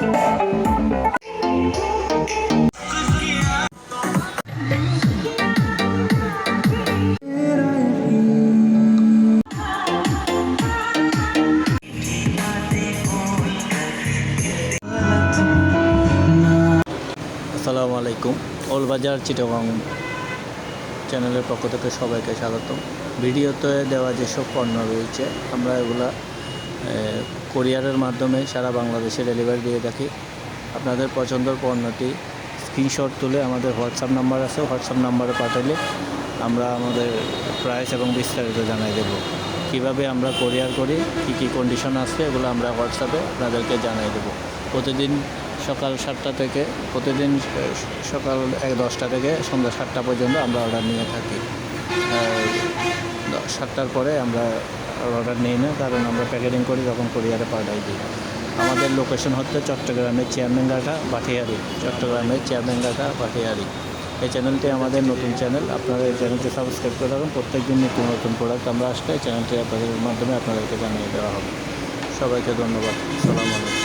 আসসালামু আলাইকুম। ওলবাজার চিটাগং চ্যানেলের পক্ষ থেকে সবাইকে স্বাগত ভিডিওতে দেওয়া যেসব পণ্য রয়েছে, আমরা এগুলা কোরিয়ারের মাধ্যমে সারা বাংলাদেশে ডেলিভারি দিয়ে থাকি। আপনাদের পছন্দের পণ্যটি স্ক্রিনশট তুলে আমাদের হোয়াটসঅ্যাপ নাম্বার আছে হোয়াটসঅ্যাপ নাম্বারে পাঠালে আমরা আমাদের প্রাইস এবং বিস্তারিত জানাই দেব। কীভাবে আমরা কোরিয়ার করি, কী কী কন্ডিশন আছে, এগুলো আমরা হোয়াটসঅ্যাপে আপনাদেরকে জানাই দেবো। প্রতিদিন সকাল সাতটা থেকে, প্রতিদিন সকাল এক দশটা থেকে সন্ধ্যা সাতটা পর্যন্ত আমরা অর্ডার নিয়ে থাকি। সাতটার পরে আমরা অর্ডার নিই না কারণ আমরা প্যাকেটিং করি, তখন কোরিয়ারে পাঠাই দিই। আমাদের লোকেশন হচ্ছে চট্টগ্রামের চেয়ারম্যানঘাটা বাটিয়ারি। চট্টগ্রামের চেয়ারম্যানঘাটা বাটিয়ারি। এই চ্যানেলটি আমাদের নতুন চ্যানেল আপনারা এই চ্যানেলটি সাবস্ক্রাইব করে রাখুন। প্রত্যেক দিন নতুন নতুন প্রোডাক্ট আমরা আসলে চ্যানেলটি আপনাদের মাধ্যমে আপনাদেরকে জানিয়ে দেওয়া হবে। সবাইকে ধন্যবাদ। সালাম আলাইকুম।